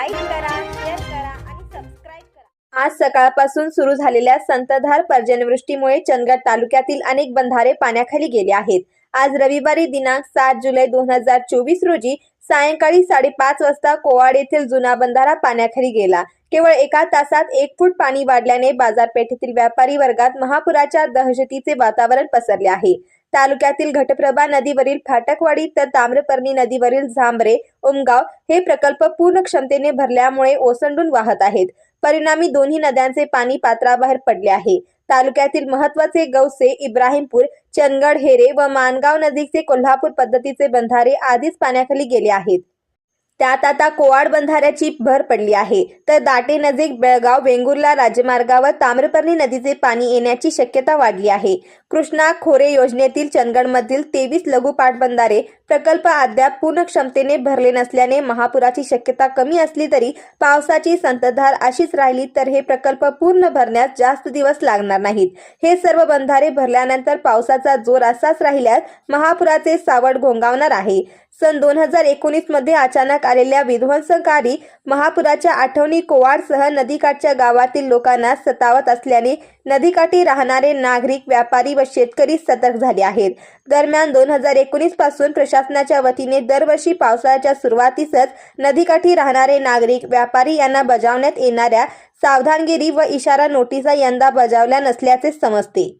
Like करा share करा आणि सबस्क्राईब करा. आज सकाळपासून सुरू झालेल्या संततधार पर्जन्यवृष्टीमुळे चंदगड तालुक्यातील अनेक बंधारे पाण्याखाली गेले आहेत. आज रविवारी दिनांक सात जुलै दोन हजार चोवीस रोजी सायंकाळी साडेपाच वाजता कोवाड येथील जुना बंधारा पाण्याखाली गेला. केवळ एका तासात एक फूट पाणी वाढल्याने बाजारपेठेतील व्यापारी वर्गात महापुराच्या दहशतीचे वातावरण पसरले आहे. तालुक्यातील घटप्रभा नदीवरील फाटकवाडी तर ताम्रपर्णी नदीवरील झांबरे उमगाव हे प्रकल्प पूर्ण क्षमतेने भरल्यामुळे ओसंडून वाहत आहेत. परिणामी दोन्ही नद्यांचे पाणी पात्राबाहेर पडले आहे. तालुक्यातील महत्त्वाचे गौसे इब्राहिमपूर चंदगड हेरे व मानगाव नजीकचे कोल्हापूर पद्धतीचे बंधारे आधीच पाण्याखाली गेले आहेत. त्यात आता कोवाड बंधाऱ्याची भर पडली आहे. तर दाटे नजीक बेळगाव वेंगुर्ला राजमार्गावर ताम्रपर्णी नदीचे पाणी येण्याची शक्यता वाढली आहे. कृष्णा खोरे योजनेतील चंदगडमधील तेवीस लघु पाटबंधारे प्रकल्प अद्याप पूर्ण क्षमतेने भरले नसल्याने महापुराची शक्यता कमी असली तरी पावसाची संततधार अशीच राहिली तर हे प्रकल्प पूर्ण भरण्यास जास्त दिवस लागणार नाहीत. हे सर्व बंधारे भरल्यानंतर पावसाचा जोर असाच राहिल्यास महापुराचे सावट घोंगावणार आहे. सन दोन हजार एकोणीसमध्ये अचानक आलेल्या विध्वंसकारी महापुराच्या आठवणी कोवाडसह नदीकाठच्या गावातील लोकांना सतावत असल्याने नदीकाठी राहणारे नागरिक व्यापारी व शेतकरी सतर्क झाले आहेत. दरम्यान दोन हजार एकोणीसपासून प्रशासनाच्या वतीने दरवर्षी पावसाळ्याच्या सुरुवातीसच नदीकाठी राहणारे नागरिक व्यापारी यांना बजावण्यात येणाऱ्या सावधानगिरी व इशारा नोटिसा यंदा बजावल्या नसल्याचे समजते.